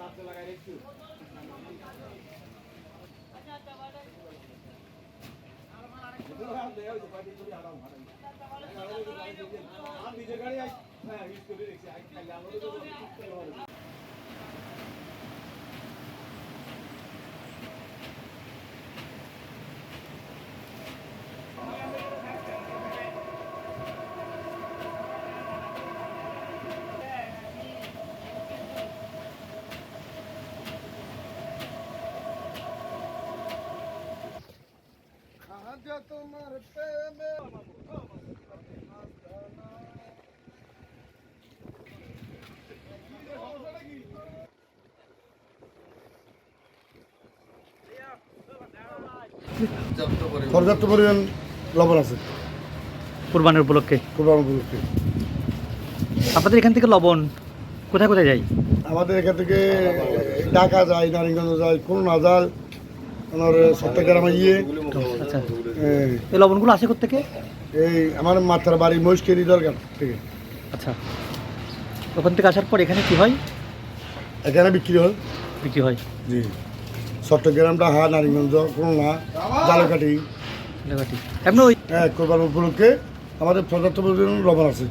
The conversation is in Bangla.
রাস্তা লাগাই একটু আর নিজের গাড়ি হ্যাঁ ইউজ করে রেখেছি তোমার প্রেমে পর্যাপ্ত পরিমাণ লবণ আছে। কোরবানির উপলক্ষে? কোরবান উপলক্ষে। আপনাদের এখান থেকে লবণ কোথায় কোথায় যাই আমাদের এখান থেকে ঢাকা যায় নারায়ণগঞ্জ যায় খুলনা যায় আমার চট্টগ্রামে ইয়ে। আচ্ছা। এই, লবণগুলো আসে থেকে এই আমার মাথার বাড়ি মহিষকেরি দরকার থেকে। আচ্ছা। ওখান থেকে আসার পর এখানে কি হয়? এখানে বিক্রি হয়। বিক্রি হয়। জি। চট্টগ্রাম ঢাকা নারায়ণগঞ্জ খুলনা জালকাঠি। এলাকাটি এমনি ওই হ্যাঁ কোরবান উপলক্ষে আমাদের পরিমাণ লবণ আছে।